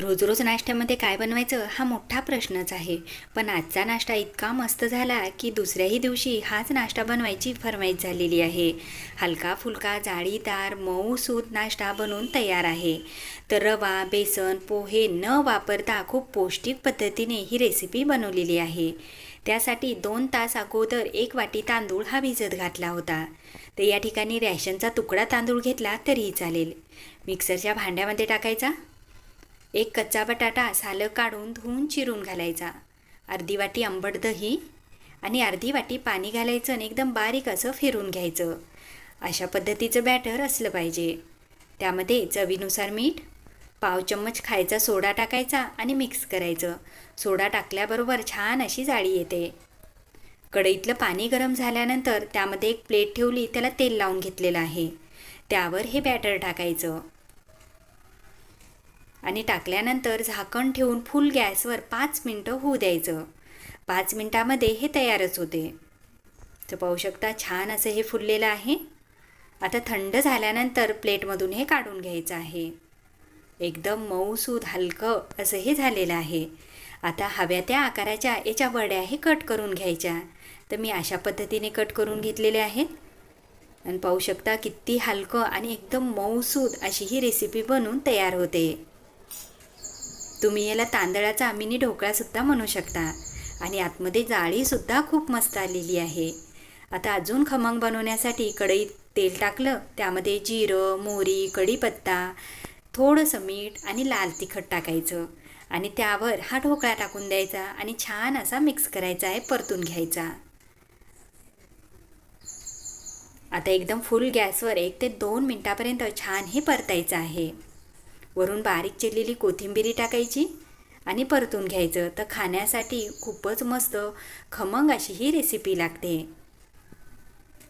रोज रोज नाश्त्यामध्ये काय बनवायचं हा मोठा प्रश्नच आहे. पण आजचा नाश्ता इतका मस्त झाला की दुसऱ्याही दिवशी हाच नाश्ता बनवायची फरमाईश झालेली आहे. हलका फुलका जाळीदार मऊसूत नाश्ता बनवून तयार आहे. तर रवा बेसन पोहे न वापरता खूप पौष्टिक पद्धतीने ही रेसिपी बनवलेली आहे. त्यासाठी दोन तास अगोदर एक वाटी तांदूळ हा भिजत घातला होता. तर या ठिकाणी रॅशनचा तुकडा तांदूळ घेतला तरीही चालेल. मिक्सरच्या भांड्यामध्ये टाकायचा. एक कच्चा बटाटा सालं काढून धुवून चिरून घालायचा. अर्धी वाटी आंबट दही आणि अर्धी वाटी पाणी घालायचं आणि एकदम बारीक असं फिरून घ्यायचं. अशा पद्धतीचं बॅटर असलं पाहिजे. त्यामध्ये चवीनुसार मीठ पाव चम्मच खायचा सोडा टाकायचा आणि मिक्स करायचं. सोडा टाकल्याबरोबर छान अशी जाळी येते. कढईतलं पाणी गरम झाल्यानंतर त्यामध्ये एक प्लेट ठेवली त्याला तेल लावून घेतलेलं आहे. त्यावर हे बॅटर टाकायचं. आणि टाकल्यानंतर झाकण ठेवून फुल गॅसवर पाच मिनटं होऊ द्यायचं. पाच मिनटामध्ये हे तयारच होते. तर पाहू शकता छान असं हे फुललेलं आहे. आता थंड झाल्यानंतर प्लेटमधून हे काढून घ्यायचं आहे. एकदम मऊसूद हलकं असं हे झालेलं आहे. आता हव्या त्या आकाराच्या याच्या वड्या हे कट करून घ्यायच्या. तर मी अशा पद्धतीने कट करून घेतलेले आहेत. आणि पाहू शकता किती हलकं आणि एकदम मऊसूद अशी ही रेसिपी बनवून तयार होते. तुम्ही याला तांदळाचा मिनी ढोकळासुद्धा म्हणू शकता. आणि आतमध्ये जाळीसुद्धा खूप मस्त आलेली आहे. आता अजून खमंग बनवण्यासाठी कढईत तेल टाकलं त्यामध्ये जिरं मोहरी कढीपत्ता थोडंसं मीठ आणि लाल तिखट टाकायचं. आणि त्यावर हा ढोकळा टाकून द्यायचा आणि छान असा मिक्स करायचा आहे परतून घ्यायचा. आता एकदम फुल गॅसवर एक ते दोन मिनटापर्यंत छान हे परतायचं आहे. वरून बारीक चिरलेली कोथिंबिरी टाकायची आणि परतून घ्यायचं. तर खाण्यासाठी खूपच मस्त खमंग अशी ही रेसिपी लागते.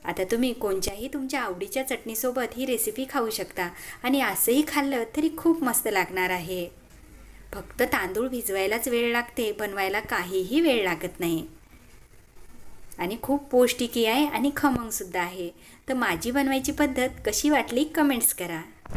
आता तुम्ही कोणत्याही तुमच्या आवडीच्या चटणीसोबत ही रेसिपी खाऊ शकता आणि असंही खाल्लं तरी खूप मस्त लागणार आहे. फक्त तांदूळ भिजवायलाच वेळ लागते बनवायला काहीही वेळ लागत नाही. आणि खूप पौष्टिकी आहे आणि खमंगसुद्धा आहे. तर माझी बनवायची पद्धत कशी वाटली? कमेंट्स करा.